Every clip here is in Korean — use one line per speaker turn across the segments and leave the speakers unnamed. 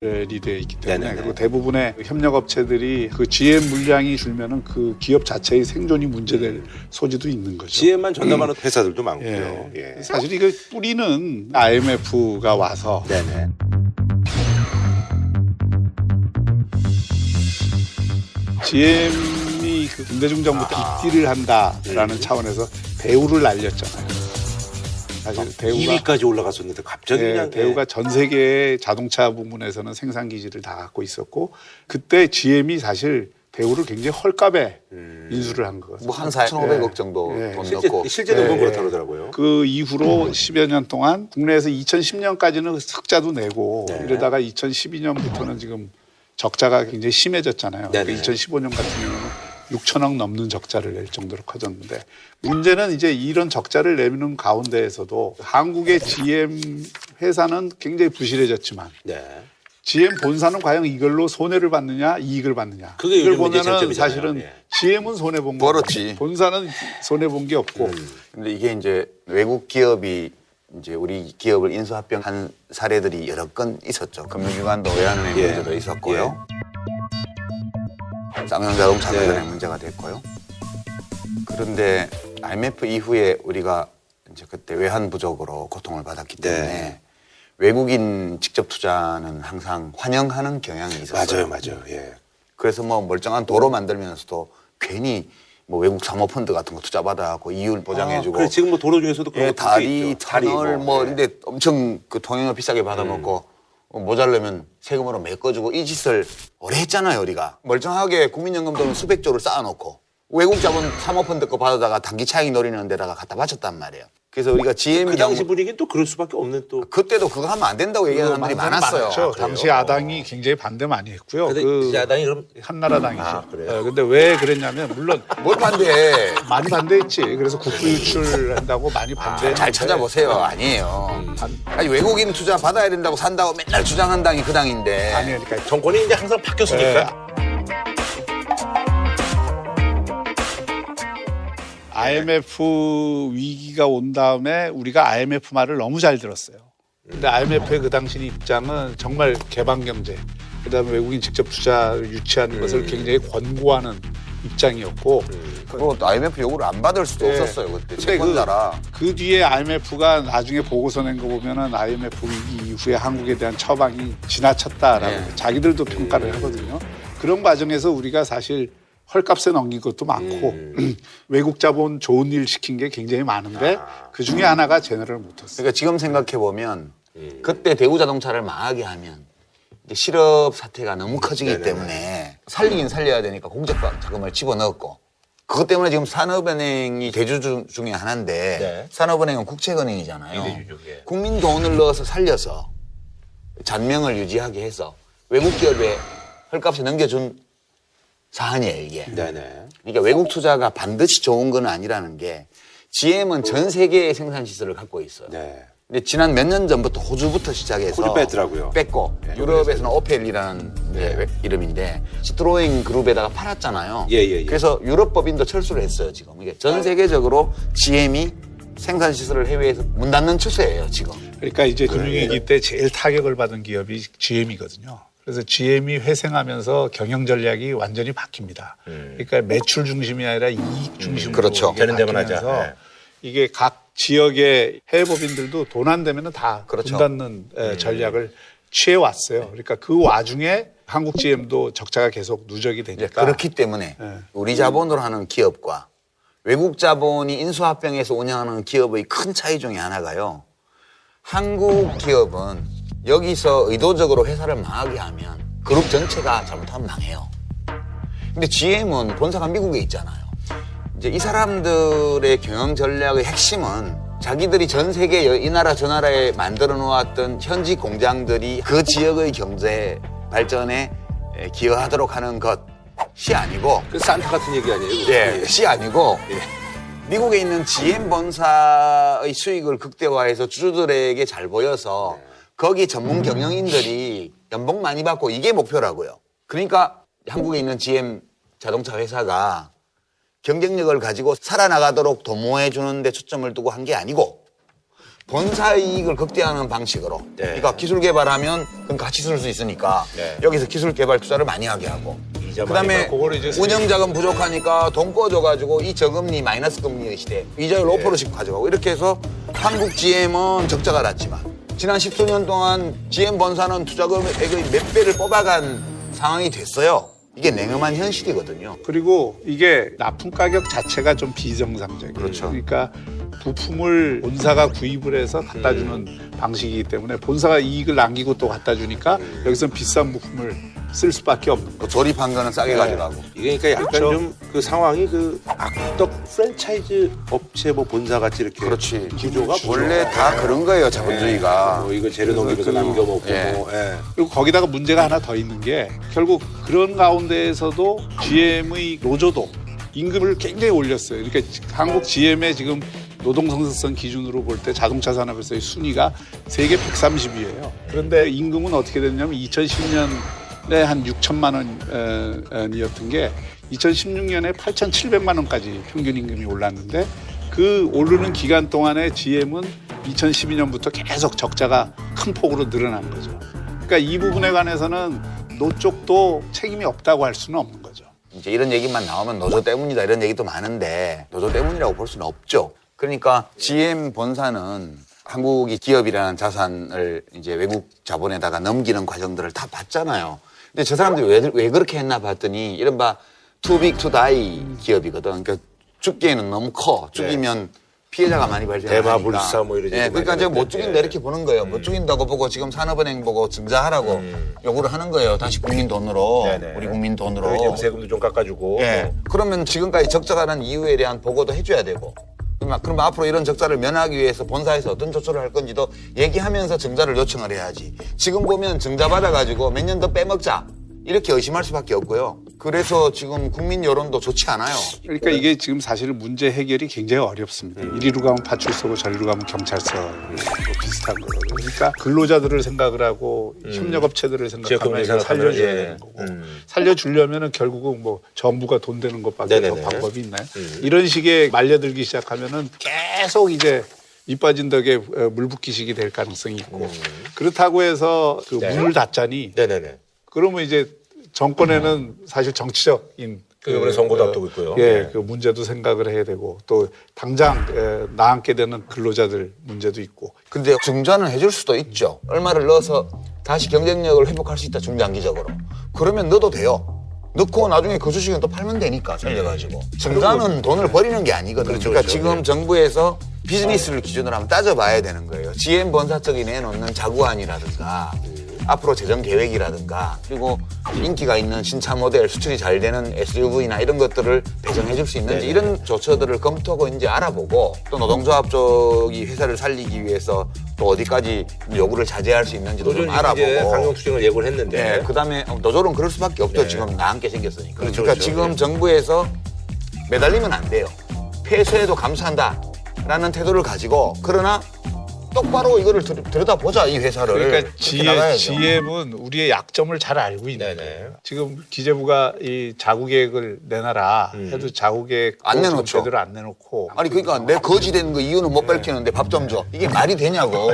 돼 있기 때문에
네네네.
그리고 대부분의 협력업체들이 그 GM 물량이 줄면은 그 기업 자체의 생존이 문제될 소지도 있는 거죠.
GM만 전담하는 회사들도 많고요.
예.
예.
사실 이거 뿌리는 IMF가 와서
네네.
GM이 그 김대중 정부 때 입딜을 한다라는 차원에서 대우를 날렸잖아요. 사실 대우가
2위까지 올라갔었는데 갑자기
예,
그냥
대우가 전 세계의 자동차 부문에서는 생산 기지를 다 갖고 있었고 그때 GM이 사실 대우를 굉장히 헐값에 인수를 한 거거든요.
뭐 한 4,500억 정도
예.
돈
실제
넣고
실제 돈은
예.
그렇다 그러더라고요.
그 이후로 10여 년 동안 국내에서 2010년까지는 흑자도 내고
네.
이러다가 2012년부터는 지금 적자가 굉장히 심해졌잖아요. 그러니까 2015년 같은 경우는 6천억 넘는 적자를 낼 정도로 커졌는데 문제는 이제 이런 적자를 내는 가운데에서도 한국의 GM 회사는 굉장히 부실해졌지만
네.
GM 본사는 과연 이걸로 손해를 받느냐 이익을 받느냐
그게
이걸 보면은. 사실은
예.
GM은 손해 본 거,
벌었지.
본사는 손해 본 게 없고
음.
근데 이게 이제 외국 기업이 이제 우리 기업을 인수합병한 사례들이 여러 건 있었죠. 금융기관도 외환은행
예.
문제도 있었고요. 쌍용자동차
네.
관련해 문제가 됐고요. 그런데 IMF 이후에 우리가 이제 그때 외환 부족으로 고통을 받았기 때문에
네.
외국인 직접 투자는 항상 환영하는 경향이 있었어요.
맞아요, 맞아요. 예.
그래서 뭐 멀쩡한 도로 만들면서도 괜히 뭐 외국 사모펀드 같은 거 투자 받아갖고 이율 보장해주고
그래 지금 뭐 도로 중에서도 그런
예, 다리,
있죠. 다리
터널 뭐
예.
근데 엄청 그 통행료 비싸게 받아먹고 어, 모자르면 세금으로 메꿔주고 이 짓을 오래 했잖아요 우리가 멀쩡하게 국민연금 돈을 수백조를 쌓아놓고 외국 자본 사모펀드 거 받아다가 단기 차익 노리는 데다가 갖다 바쳤단 말이에요. 그래서 우리가 GM
그 당시 분위기는 또 그럴 수밖에 없는 또
그때도 그거 하면 안 된다고 얘기하는 사람들이 많았어요.
많았죠.
그래요?
당시 야당이 굉장히 반대 많이 했고요.
근데
그
야당이 그럼
한나라당이죠.
아, 그래요?
예, 근데 왜 그랬냐면 물론
뭘 반대해?
많이 반대했지. 그래서 국부 유출한다고 많이 반대했는데
잘 찾아보세요. 아니에요. 아니 외국인 투자 받아야 된다고 산다고 맨날 주장한 당이 그 당인데.
아니 그러니까
정권이 이제 항상 바뀌었으니까
IMF 위기가 온 다음에 우리가 IMF 말을 너무 잘 들었어요. 근데 IMF의 그 당시 입장은 정말 개방 경제, 그다음에 외국인 직접 투자를 유치하는 것을 굉장히 권고하는 입장이었고
그리고 또 IMF 요구를 안 받을 수도
예.
없었어요 그때
근데
채권자라.
그 뒤에 IMF가 나중에 보고서 낸 거 보면은 IMF 위기 이후에 한국에 대한 처방이 지나쳤다라고
예.
자기들도 평가를 하거든요. 그런 과정에서 우리가 사실 헐값에 넘긴 것도 많고 외국 자본 좋은 일 시킨 게 굉장히 많은데 그 중에 하나가 제너럴 모터스.
그러니까 지금 생각해 보면 그때 대우 자동차를 망하게 하면 이제 실업 사태가 너무 커지기
네네네.
때문에 살리긴 살려야 되니까 공적 자금을 집어넣었고 그것 때문에 지금 산업은행이 대주 중- 중에 하나인데
네.
산업은행은 국책은행이잖아요.
이대주주게. 예.
국민 돈을 넣어서 살려서 잔명을 유지하게 해서 외국 기업에 헐값에 넘겨준 사안이에요 이게.
네네.
그러니까 외국 투자가 반드시 좋은 건 아니라는 게 GM은 전 세계의 생산 시설을 갖고 있어요.
네.
근데 지난 몇 년 전부터 호주부터 시작해서
호주 뺐더라고요.
뺐고 유럽에서는 오펠이라는 이제 이름인데 시트로잉 그룹에다가 팔았잖아요.
예, 예, 예.
그래서 유럽 법인도 철수를 했어요 지금. 이게 전 세계적으로 GM이 생산 시설을 해외에서 문 닫는 추세예요 지금.
그러니까 이제 금융위기 때 제일 타격을 받은 기업이 GM이거든요. 그래서 GM이 회생하면서 경영 전략이 완전히 바뀝니다. 그러니까 매출 중심이 아니라 이익 중심으로
그렇죠.
이게
되는 데만 하자. 네.
이게 각 지역의 해외 법인들도 돈 안 되면은 다
그렇죠.
문 닫는 에, 전략을 취해 왔어요. 그러니까 그 와중에 한국 GM도 적자가 계속 누적이 되니까
그렇기 때문에
네.
우리 자본으로 하는 기업과 외국 자본이 인수합병해서 운영하는 기업의 큰 차이 중에 하나가요. 한국 기업은 여기서 의도적으로 회사를 망하게 하면 그룹 전체가 잘못하면 망해요. 근데 GM은 본사가 미국에 있잖아요. 이제 이 사람들의 경영 전략의 핵심은 자기들이 전 세계 여- 이 나라 저 나라에 만들어 놓았던 현지 공장들이 그 지역의 경제 발전에 에, 기여하도록 하는 것이 아니고
그 산타 같은 얘기 아니에요?
예, 시 아니고 미국에 있는 GM 본사의 수익을 극대화해서 주주들에게 잘 보여서 거기 전문 경영인들이 연봉 많이 받고 이게 목표라고요. 그러니까 한국에 있는 GM 자동차 회사가 경쟁력을 가지고 살아나가도록 도모해 주는 데 초점을 두고 한 게 아니고 본사 이익을 극대화하는 방식으로.
네.
그러니까 기술 개발하면 그럼 같이 쓸 수 있으니까
네.
여기서 기술 개발 투자를 많이 하게 하고. 그다음에 운영 자금 부족하니까 돈 꺼줘 가지고 이 저금리 마이너스 금리의 시대 이자율
네.
5%씩 가져가고 이렇게 해서 한국 GM은 적자가 났지만 지난 10수년 동안 GM 본사는 투자금액의 몇 배를 뽑아간 상황이 됐어요. 이게 냉엄한 현실이거든요.
그리고 이게 납품 가격 자체가 좀 비정상적이에요.
그렇죠.
그러니까 부품을 본사가 구입을 해서 갖다 주는 방식이기 때문에 본사가 이익을 남기고 또 갖다 주니까 여기서 비싼 부품을 쓸 수밖에 없는 거죠.
그 조립한 거는 싸게
네.
가져가고.
이게 그러니까 약간
그렇죠.
좀 그 상황이 그 악덕 프랜차이즈 업체 뭐 본사 같이 이렇게
그렇지.
구조가
원래 다 그런 거예요, 자본주의가.
뭐 이거 재료 넘기면서
그-
남겨 먹고
예.
뭐 예.
그리고 거기다가 문제가 하나 더 있는 게 결국 그런 가운데에서도 GM의 노조도 임금을 굉장히 올렸어요. 그러니까 한국 GM의 지금 노동 성숙성 기준으로 볼 때 자동차 산업에서의 순위가 세계 130위예요. 그런데 임금은 어떻게 됐냐면 2010년에 한 6천만 원이었던 게 2016년에 8,700만 원까지 평균 임금이 올랐는데 그 오르는 기간 동안에 GM은 2012년부터 계속 적자가 큰 폭으로 늘어난 거죠. 그러니까 이 부분에 관해서는 노 쪽도 책임이 없다고 할 수는 없는 거죠.
이제 이런 얘기만 나오면 노조 때문이다 이런 얘기도 많은데 노조 때문이라고 볼 수는 없죠. 그러니까 GM 본사는 한국이 기업이라는 자산을 이제 외국 자본에다가 넘기는 과정들을 다 봤잖아요. 근데 저 사람들이 왜, 왜 그렇게 했나 봤더니 이른바 too big to die 기업이거든. 그러니까 죽기에는 너무 커. 죽이면 피해자가 많이 발생하니까.
대마 불사 뭐 이런
예, 그러니까
많이
제가 못. 죽인다 이렇게 보는 거예요. 못 죽인다고 보고 지금 산업은행 보고 증자하라고
음.
요구를 하는 거예요. 다시 국민 돈으로.
네네.
우리 국민 돈으로.
이제 세금도 좀 깎아주고
예. 그러면 지금까지 적자가 난 이유에 대한 보고도 해줘야 되고. 그러면, 그러면 앞으로 이런 적자를 면하기 위해서 본사에서 어떤 조처를 할 건지도 얘기하면서 증자를 요청을 해야지. 지금 보면 증자 받아가지고 몇 년 더 빼먹자. 이렇게 의심할 수밖에 없고요. 그래서 지금 국민 여론도 좋지 않아요.
그러니까 이게 지금 사실 문제 해결이 굉장히 어렵습니다. 이리로 가면 파출소고 저리로 가면 경찰서 뭐 비슷한 거거든요. 그러니까 근로자들을 생각을 하고 협력업체들을 생각하면 이걸 살려줘야
예.
되는 거고
음.
살려주려면은 결국은 뭐 정부가 돈 되는 것밖에 더
네네네.
방법이 있나요?
음.
이런 식의 말려들기 시작하면은 계속 이제 이 빠진 덕에 어, 물 붓기식이 될 가능성이 있고 그렇다고 해서 그
음. 네.
문을 닫자니
네네네.
그러면 이제 정권에는 사실 정치적인
그 이번에 선거도 앞두고 있고요.
예,
네.
그 문제도 생각을 해야 되고 또 당장 에, 나앉게 되는 근로자들 문제도 있고
근데 증자는 해줄 수도 있죠. 얼마를 넣어서 다시 경쟁력을 회복할 수 있다 중장기적으로. 그러면 넣어도 돼요. 넣고 나중에 그 주식은 또 팔면 되니까 살려가지고. 증자는 돈을 버리는 게 아니거든요.
그렇죠,
그러니까
그렇죠.
지금
네.
정부에서 비즈니스를 기준으로 한번 따져봐야 되는 거예요. GM 본사 쪽이 내놓는 자구안이라든가 앞으로 재정 계획이라든가 그리고 인기가 있는 신차 모델 수출이 잘 되는 SUV나 이런 것들을 배정해 줄 수 있는지
네네.
이런 조처들을 검토하고 이제 알아보고 또 노동조합 쪽이 회사를 살리기 위해서 또 어디까지 요구를 자제할 수 있는지도 좀 알아보고
강경 투쟁을 예고를 했는데
네, 그다음에 노조는 그럴 수밖에 없죠.
네.
지금 나앉게 생겼으니까.
그렇죠,
그러니까
그렇죠.
지금
네.
정부에서 매달리면 안 돼요. 폐쇄에도 감사한다라는 태도를 가지고 그러나 똑바로 이거를 들, 들여다보자 이 회사를.
그러니까
나가야죠.
GM은 우리의 약점을 잘 알고 있는
네네.
거예요. 지금 기재부가 이 자구 계획을 내놔라
음.
해도 자구 계획
안 내놓죠.
제대로 안 내놓고
아니 그러니까 내 거지 되는 거 이유는 못 밝히는데 밥 좀 줘. 이게 말이 되냐고.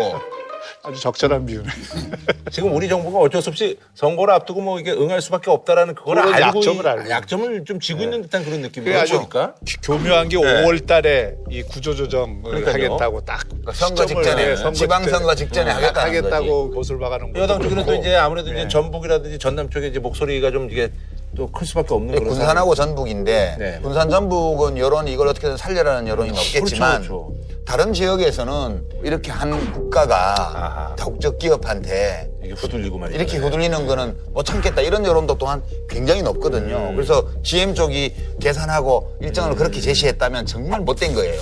아주 적절한 비유네.
지금 우리 정부가 어쩔 수 없이 선거를 앞두고 뭐 이게 응할 수밖에 없다라는 그걸
그런
알고
약점을
이-
알고.
약점을 좀 지고 있는 듯한 그런 느낌이
그게 아주
그러니까
교묘한 게
네.
5월 달에 이 구조조정을
그러니까요.
하겠다고 딱
선거
시점을,
직전에,
네, 선거
지방선거 직전에 하겠다는
하겠다고 못을 박아놓은
여당 쪽에는 또. 이제 아무래도
네.
이제 전북이라든지 전남 쪽에 이제 목소리가 좀 이게 또 클 수밖에 없는 그런
군산하고 전북인데
네.
군산 전북은 여론이 이걸 어떻게든 살려라는 여론이 높겠지만
그렇죠, 그렇죠.
다른 지역에서는 이렇게 한 국가가
아하.
다국적 기업한테
이게 후들리고 말이죠.
이렇게 후들리는 거는 못 참겠다 이런 여론도 또한 굉장히 높거든요.
음.
그래서 GM 쪽이 계산하고 일정을 그렇게 제시했다면 정말 못된 거예요.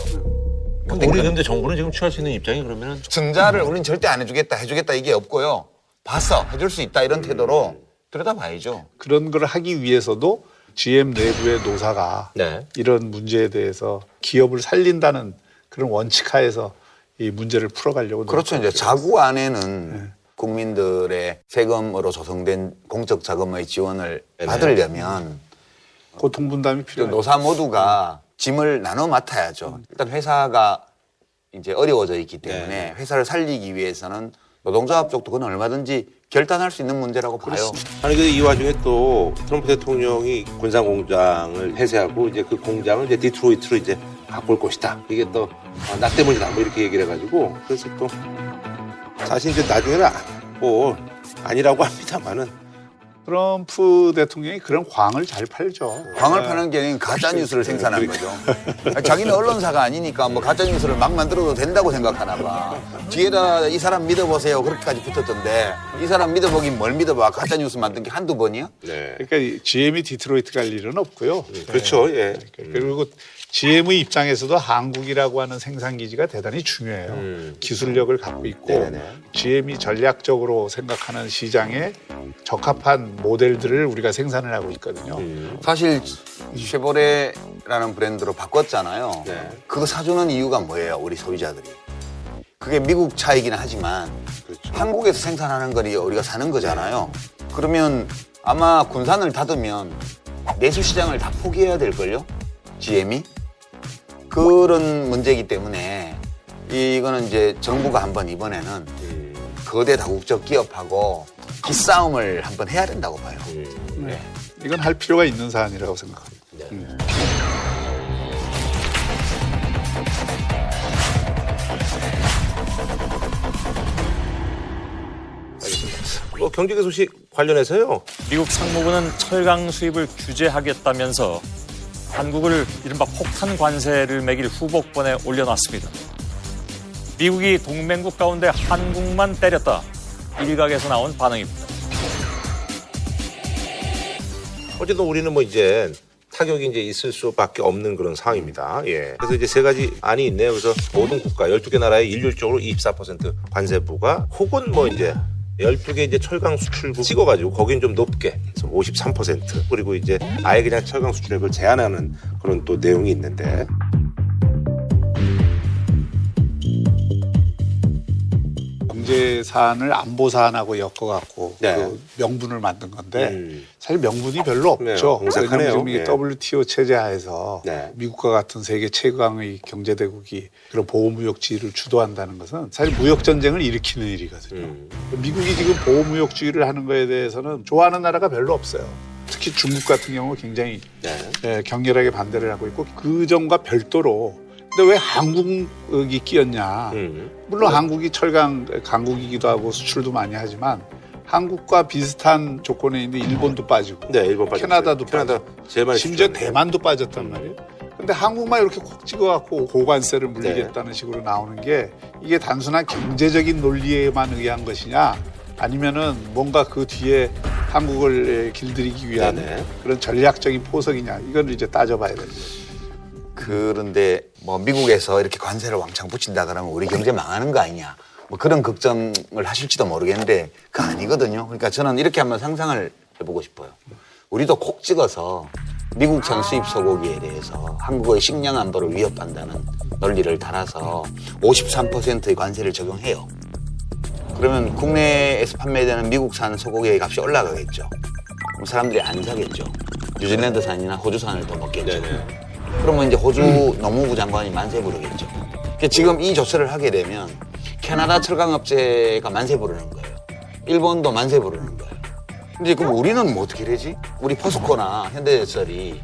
못된
우리
거.
근데 정부는 지금 취할 수 있는 입장이 그러면은
증자를 우린 절대 안 해주겠다 해주겠다 이게 없고요. 봤어 해줄 수 있다 이런 태도로 들여다봐야죠.
그런 걸 하기 위해서도 GM 내부의 노사가
네.
이런 문제에 대해서 기업을 살린다는 그런 원칙 하에서 이 문제를 풀어가려고
그렇죠. 이제 자구 안에는 국민들의 세금으로 조성된 공적 자금의 지원을
네네.
받으려면
고통 분담이
그
필요해요.
노사 모두가 짐을 나눠 맡아야죠. 일단 회사가 이제 어려워져 있기 때문에 회사를 살리기 위해서는 노동조합 쪽도 그건 얼마든지 결단할 수 있는 문제라고 봐요.
아니 근데 이 와중에 또 트럼프 대통령이 군산 공장을 폐쇄하고 이제 그 공장을 이제 디트로이트로 이제 바꿀 것이다. 이게 또 나 때문이다. 뭐 이렇게 얘기를 해가지고 그래서 또 사실 이제 나중에는 아- 뭐 아니라고 합니다만은
트럼프 대통령이 그런 광을 잘 팔죠.
광을 파는 게 아닌 가짜 뉴스를 생산한 거죠. 아니, 자기는 언론사가 아니니까 뭐 가짜 뉴스를 막 만들어도 된다고 생각하나 봐. 뒤에다 이 사람 믿어보세요 그렇게까지 붙었던데 이 사람 믿어보긴 뭘 믿어봐 가짜 뉴스 만든 게 한두 번이야?
네.
그러니까 이 GM이 디트로이트 갈 일은 없고요.
그렇죠. 예.
그리고 GM의 입장에서도 한국이라고 하는 생산 기지가 대단히 중요해요.
음.
기술력을 갖고 있고
네네네.
GM이 전략적으로 생각하는 시장에 적합한 모델들을 우리가 생산을 하고 있거든요.
음.
사실 쉐보레라는 브랜드로 바꿨잖아요.
네.
그거 사주는 이유가 뭐예요? 우리 소비자들이. 그게 미국 차이긴 하지만
그렇죠.
한국에서 생산하는 거니 우리가 사는 거잖아요. 그러면 아마 군산을 닫으면 내수 시장을 다 포기해야 될걸요? GM이? 그런 문제이기 때문에 이거는 이제 정부가 한번 이번에는
음.
거대 다국적 기업하고 기싸움을 한번 해야 된다고 봐요.
음.
네. 이건 할 필요가 있는 사안이라고 생각합니다.
네. 뭐 경제계 소식 관련해서요.
미국 상무부는 철강 수입을 규제하겠다면서 한국을 이른바 폭탄 관세를 매길 후보권에 올려놨습니다. 미국이 동맹국 가운데 한국만 때렸다. 일각에서 나온 반응입니다.
어쨌든 우리는 뭐 이제 타격이 이제 있을 수밖에 없는 그런 상황입니다. 예. 그래서 이제 세 가지 안이 있네요. 그래서 모든 국가 12개 나라에 일률적으로 24% 관세부가 혹은 뭐 이제 12개 이제 철강 수출국 찍어가지고 거긴 좀 높게 그래서 53% 그리고 이제 아예 그냥 철강 수출액을 제한하는 그런 또 내용이 있는데
경제 사안을 안보 사안하고 엮어갖고
네.
그 명분을 만든 건데
음.
사실 명분이 별로
네,
없죠.
공색하네요.
왜냐하면 지금 이
네.
WTO 체제 하에서
네.
미국과 같은 세계 최강의 경제 대국이 그런 보호무역주의를 주도한다는 것은 사실 무역 전쟁을 일으키는 일이거든요.
음.
미국이 지금 보호무역주의를 하는 거에 대해서는 좋아하는 나라가 별로 없어요. 특히 중국 같은 경우 굉장히
네.
예, 격렬하게 반대를 하고 있고 그 점과 별도로 근데 왜 한국이 끼었냐?
음.
물론 한국이 철강 강국이기도 하고 수출도 많이 하지만 한국과 비슷한 조건에 있는 일본도 빠지고
네, 일본 빠졌어요.
캐나다도
캐나다 많이
심지어. 대만도 빠졌단 말이에요. 근데 한국만 이렇게 콕 찍어갖고 고관세를
네.
물리겠다는 식으로 나오는 게 이게 단순한 경제적인 논리에만 의한 것이냐 아니면은 뭔가 그 뒤에 한국을 길들이기 위한
네네.
그런 전략적인 포석이냐 이걸 이제 따져봐야 되는 거죠.
그런데 뭐 미국에서 이렇게 관세를 왕창 붙인다 그러면 우리 경제 망하는 거 아니냐. 뭐 그런 걱정을 하실지도 모르겠는데 그 아니거든요. 그러니까 저는 이렇게 한번 상상을 해보고 싶어요. 우리도 콕 찍어서 미국산 수입 소고기에 대해서 한국의 식량 안보를 위협한다는 논리를 달아서 53%의 관세를 적용해요. 그러면 국내에서 판매되는 미국산 소고기의 값이 올라가겠죠. 그럼 사람들이 안 사겠죠. 뉴질랜드산이나 호주산을 더 먹겠죠.
네네.
그러면 이제 호주 노무부 장관이 만세 부르겠죠. 그러니까 지금 이 조처를 하게 되면 캐나다 철강업체가 만세 부르는 거예요. 일본도 만세 부르는 거예요. 근데 그럼 우리는 뭐 어떻게 되지? 우리 포스코나 현대제철이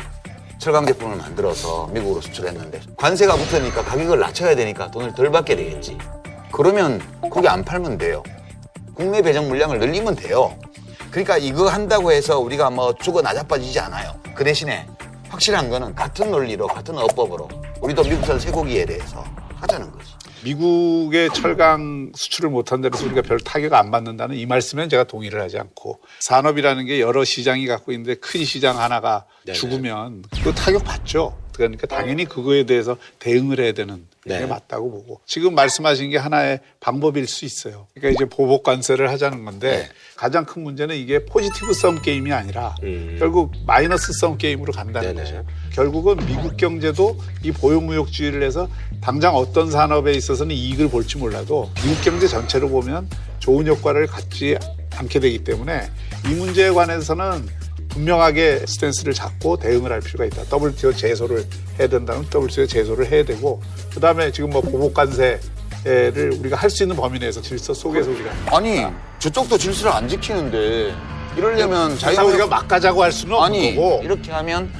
철강 제품을 만들어서 미국으로 수출했는데 관세가 붙으니까 가격을 낮춰야 되니까 돈을 덜 받게 되겠지. 그러면 거기 안 팔면 돼요. 국내 배정 물량을 늘리면 돼요. 그러니까 이거 한다고 해서 우리가 뭐 죽어 나자빠지지 않아요. 그 대신에 확실한 거는 같은 논리로 같은 어법으로 우리도 미국산 쇠고기에 대해서 하자는 거지.
미국의 철강 수출을 못한 데서 우리가 별 타격 안 받는다는 이 말씀에는 제가 동의를 하지 않고 산업이라는 게 여러 시장이 갖고 있는데 큰 시장 하나가
네네.
죽으면 그 타격 받죠. 그러니까 당연히 그거에 대해서 대응을 해야 되는 게
네.
맞다고 보고 지금 말씀하신 게 하나의 방법일 수 있어요. 그러니까 이제 보복 관세를 하자는 건데
네.
가장 큰 문제는 이게 포지티브 썸 게임이 아니라
음.
결국 마이너스 썸 게임으로 간다는
네네.
거죠. 결국은 미국 경제도 이 보유무역주의를 해서 당장 어떤 산업에 있어서는 이익을 볼지 몰라도 미국 경제 전체로 보면 좋은 효과를 갖지 않게 되기 때문에 이 문제에 관해서는 분명하게 스탠스를 잡고 대응을 할 필요가 있다. WTO 제소를 해야 된다면 WTO 제소를 해야 되고 그다음에 지금 뭐 보복 관세를 우리가 할 수 있는 범위 내에서 질서 속에서 우리가
아니 저쪽도 질서를 안 지키는데 이러려면
자기가
자유무역
우리가 막 가자고 할 수는 없는
아니
거고.
이렇게 하면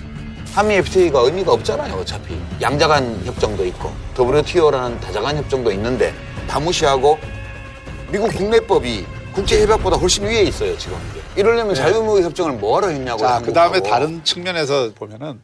한미 FTA가 의미가 없잖아요 어차피. 양자간 협정도 있고 WTO라는 다자간 협정도 있는데 다 무시하고 미국 국내법이 국제협약보다 훨씬 위에 있어요 지금 이러려면 자유무역 협정을 뭐하러 했냐고
자, 그 다음에 다른 측면에서 보면은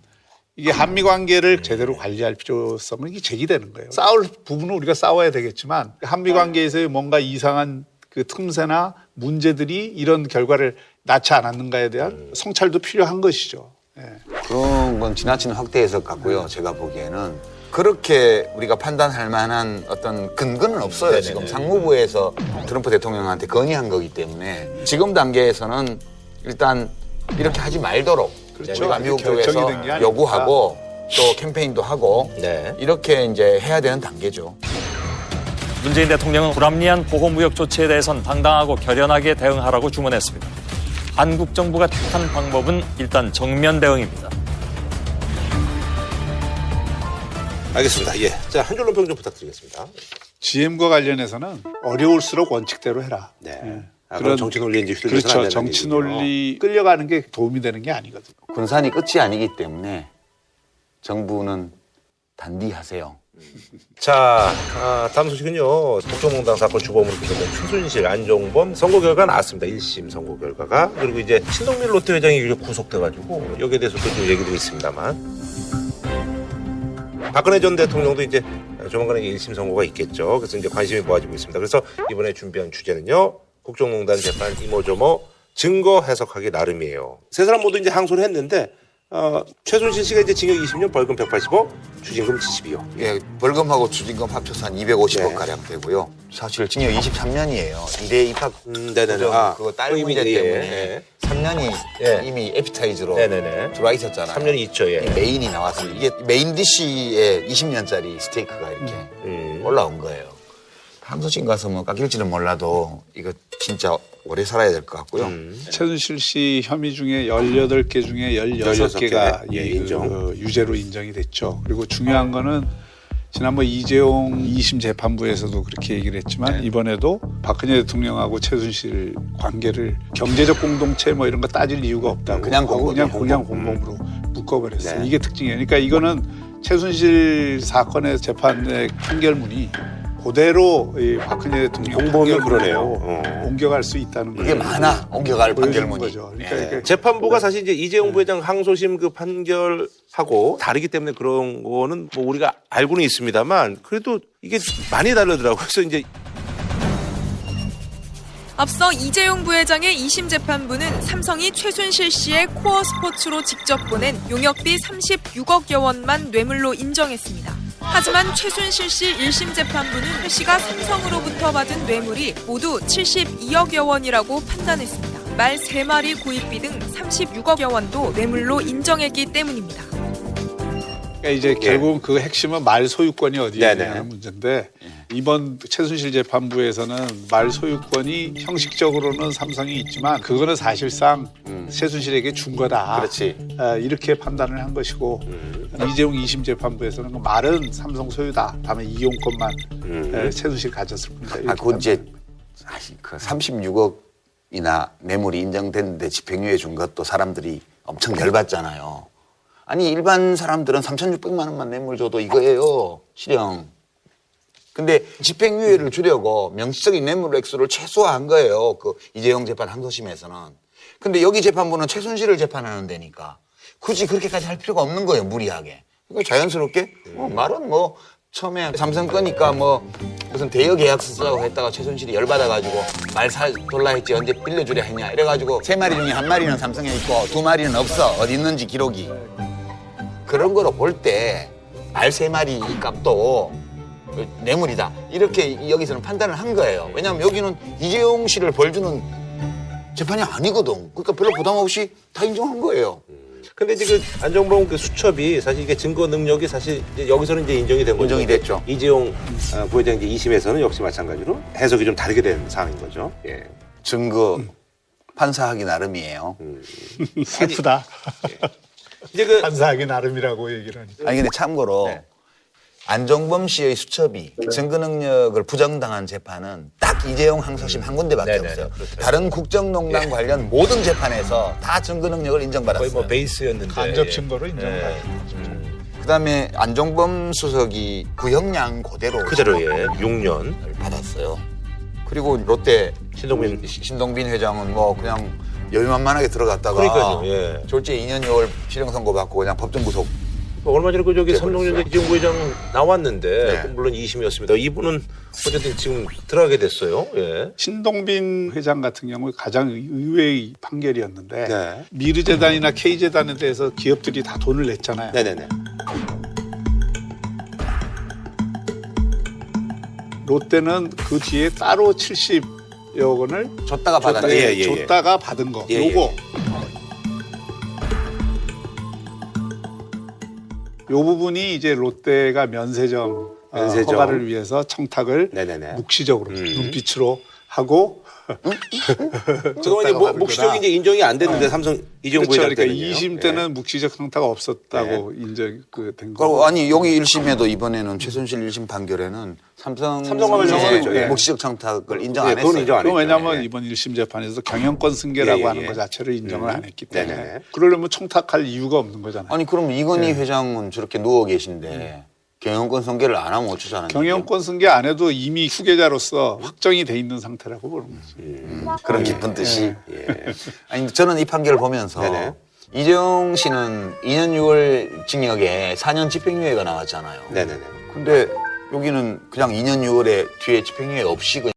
이게 한미 관계를 제대로 관리할 필요성은 이게 제기되는 거예요. 싸울 부분은 우리가 싸워야 되겠지만 한미 관계에서의 뭔가 이상한 그 틈새나 문제들이 이런 결과를 낳지 않았는가에 대한 성찰도 필요한 것이죠. 예.
그런 건 지나친 확대 해석 같고요 제가 보기에는 그렇게 우리가 판단할 만한 어떤 근거는 없어요
네네네.
지금 상무부에서 트럼프 대통령한테 건의한 거기 때문에 지금 단계에서는 일단 이렇게 하지 말도록
그렇죠.
우리가 미국 쪽에서. 요구하고 또 캠페인도 하고
네.
이렇게 이제 해야 되는 단계죠.
문재인 대통령은 불합리한 보호무역 조치에 대해선 당당하고 결연하게 대응하라고 주문했습니다. 한국 정부가 택한 방법은 일단 정면 대응입니다.
알겠습니다. 예. 자, 한 줄로 평 좀 부탁드리겠습니다.
GM과 관련해서는 어려울수록 원칙대로 해라.
네.
예.
아, 그럼 정치 논리에 이제 휘둘려서는 안
그렇죠. 정치. 논리 끌려가는 게 도움이 되는 게 아니거든요.
군산이 끝이 아니기 때문에 정부는 단디하세요.
자, 아, 다음 소식은요. 국정농단 사건 주범으로 기소된 최순실, 안종범 선고 결과 나왔습니다. 1심 선고 결과가. 그리고 이제 신동민 롯데 회장이 구속돼가지고 여기에 대해서도 좀 얘기들이 있습니다만. 박근혜 전 대통령도 이제 조만간에 1심 선고가 있겠죠. 그래서 이제 관심이 모아지고 있습니다. 그래서 이번에 준비한 주제는요. 국정농단 재판 이모저모 증거 해석하기 나름이에요. 세 사람 모두 이제 항소를 했는데 어, 최순실 씨가 이제 징역 20년 벌금 180억 추징금 70억.
예, 벌금하고 추징금 합쳐서 한 250억
네.
가량 되고요. 사실 징역 23년이에요. 이대 입학
음, 네네네. 아,
그거
딸그
문제
예,
때문에
예.
3년이
예.
이미 에피타이즈로
네네네.
들어와 있었잖아요.
3년이 있죠, 예.
메인이 나왔어요. 이게 메인 디시에 20년짜리 스테이크가 이렇게
음.
올라온 거예요. 항소심 가서 뭐 깎일지는 몰라도 이거 진짜 오래 살아야 될 것 같고요.
음.
최순실 씨 혐의 중에 18개 중에 16개가
예,
예,
인정.
그 유죄로 인정이 됐죠. 그리고 중요한 거는 지난번 이재용 2심 재판부에서도 그렇게 얘기를 했지만
네.
이번에도 박근혜 대통령하고 최순실 관계를 경제적 공동체 뭐 이런 거 따질 이유가 없다고
그냥 공범이에요,
그냥 그냥
공범.
공범으로 묶어버렸어요.
네.
이게 특징이에요. 그러니까 이거는 최순실 사건의 재판의 판결문이 그대로 이 박근혜 대통령
공범이 그러네요. 어.
옮겨갈 수 있다는
그게
걸
많아 옮겨갈
보여주는
판결문이.
거죠. 그러니까
예.
이게
재판부가 사실 이제 이재용 부회장 항소심 그 판결하고 다르기 때문에 그런 거는 뭐 우리가 알고는 있습니다만 그래도 이게 많이 다르더라고요. 그래서 이제
앞서 이재용 부회장의 2심 재판부는 삼성이 최순실 씨의 코어 스포츠로 직접 보낸 용역비 36억여 원만 뇌물로 인정했습니다. 하지만 최순실 씨 1심 재판부는 최 씨가 삼성으로부터 받은 뇌물이 모두 72억여 원이라고 판단했습니다. 말 3마리 구입비 등 36억여 원도 뇌물로 인정했기 때문입니다.
그러니까 이제 결국은 그 핵심은 말 소유권이 어디에
네네.
있냐는 문제인데 이번 최순실 재판부에서는 말 소유권이 형식적으로는 삼성이 있지만 그거는 사실상 최순실에게 준 거다.
그렇지.
아, 이렇게 판단을 한 것이고 이재용 2심 재판부에서는 그 말은 삼성 소유다. 다음에 이용권만 에, 최순실 가졌을 뿐이다.
아,
이렇게
그 이제 아니, 그 36억이나 뇌물이 인정됐는데 집행유예 준 것도 사람들이 엄청 열받잖아요. 아니 일반 사람들은 3,600만 원만 뇌물 줘도 이거예요 실형. 근데 집행유예를 주려고 명시적인 뇌물 액수를 최소화한 거예요. 그 이재용 재판 항소심에서는. 근데 여기 재판부는 최순실을 재판하는 데니까 굳이 그렇게까지 할 필요가 없는 거예요 무리하게. 그러니까 자연스럽게 뭐 말은 뭐 처음에 삼성 거니까 뭐 무슨 대여 계약서 쓰자고 했다가 최순실이 열받아가지고 말 사 돌라 했지 언제 빌려주려 했냐 이래가지고 세 마리 중에 한 마리는 삼성에 있고 두 마리는 없어 어디 있는지 기록이 그런 거로 볼때말세 마리 값도 뇌물이다 이렇게 여기서는 판단을 한 거예요 왜냐하면 여기는 이재용 씨를 벌 주는 재판이 아니거든 그러니까 별로 부담 없이 다 인정한 거예요
근데 이제 그 안정범 그 수첩이 사실 이게 증거 능력이 사실 이제 여기서는 이제 인정이 된 거죠.
인정이 됐죠.
이재용 아, 부회장 이제 2심에서는 역시 마찬가지로 해석이 좀 다르게 된 상황인 거죠. 예.
증거 판사하기 나름이에요.
슬프다.
이제 그
판사하기 나름이라고 얘기를 하니까.
아니 근데 참고로 안종범 씨의 수첩이 증거 능력을 부정당한 재판은 딱 이재용 항소심 한 군데밖에
네네네,
없어요.
그렇죠.
다른 국정농단 관련 모든 재판에서 다 증거 능력을
거의
인정받았어요.
뭐 베이스였는데
간접
예.
증거로 인정을
예.
하죠.
그다음에 안종범 수석이 구형량 그대로
그대로의 6년
받았어요. 그리고 롯데
신동빈
신동빈 회장은 뭐 그냥 여유만만하게 들어갔다가
그러니까요, 예.
졸제 2년 6월 실형 선고 받고 그냥 법정 구속.
뭐 얼마 전에 그 저기 삼성전자 이정부 회장 나왔는데
네.
그 물론 2심이었습니다. 이분은 어쨌든 지금 들어가게 됐어요. 예.
신동빈 회장 같은 경우 가장 의외의 판결이었는데
네.
미르재단이나 K재단에 대해서 기업들이 다 돈을 냈잖아요.
네네네.
롯데는 그 뒤에 따로 70여 원을
줬다가 받았는데
예, 예, 예.
줬다가 받은 거.
예, 예,
요거. 요 부분이 이제 롯데가 면세점, 어,
면세점.
허가를 위해서 청탁을
네네네.
묵시적으로
음.
눈빛으로 하고
그동안 이제 뭐, 묵시적인 이제 인정이 안 됐는데 삼성 이정부
그렇죠.
회장
그러니까
때는요.
2심 때는 묵시적 청탁가 없었다고 인정 그된 거.
아니 여기 1심에도 이번에는 최순실 1심 판결에는 삼성
삼성과는 정하죠. 예.
묵시적 청탁을 인정
예,
안
그건
했어요.
인정 안
그럼
했죠.
왜냐하면
예.
이번 1심 재판에서 경영권 승계라고
예, 예,
하는
예.
것 자체를 인정을
음.
안 했기 때문에. 그러려면 청탁할 이유가 없는 거잖아요.
아니 그럼 이건희
예.
회장은 저렇게 누워 계신데 경영권 승계를 안 하면 어쩌자는
경영권 승계 안 해도 이미 후계자로서 확정이 돼 있는 상태라고 보는 거죠.
얘기예요? 그런 깊은 뜻이.
예.
아니 저는 이 판결을 보면서
네네.
이재용 씨는 2년 6월 징역에 4년 집행유예가 나왔잖아요.
네네네.
근데 여기는 그냥 2년 6월에 뒤에 집행유예 없이 그냥